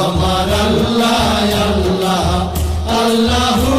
আমার আল্লাহ আল্লাহ আল্লাহ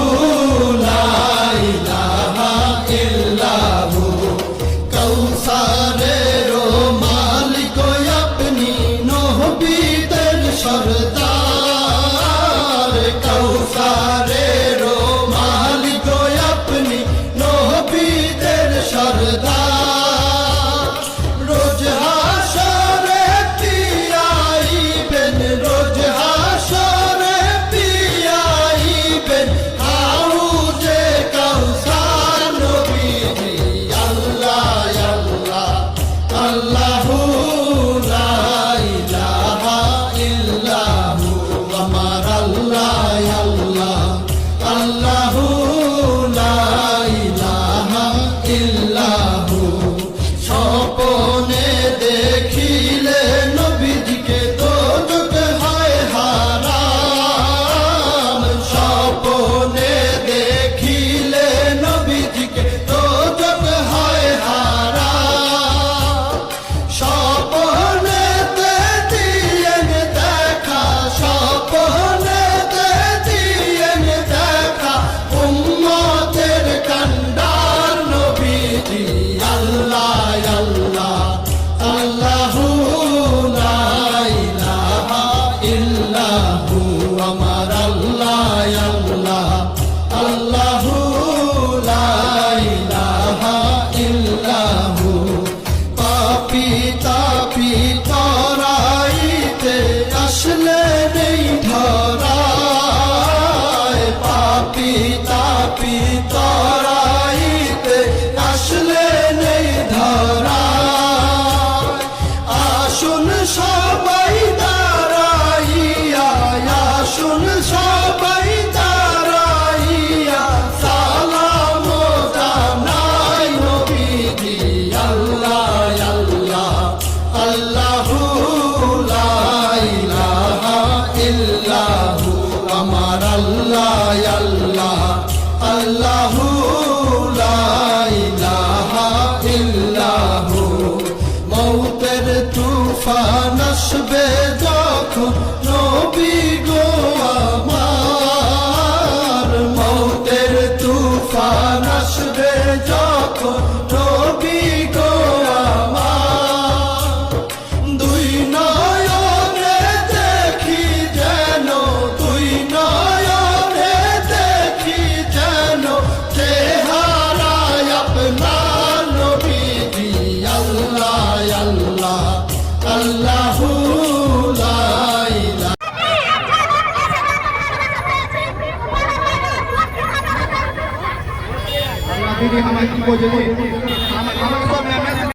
रोने আমার আল্লাহ আল্লাহ আল্লাহ দিদি আমাকে কি বলছে? আমাকে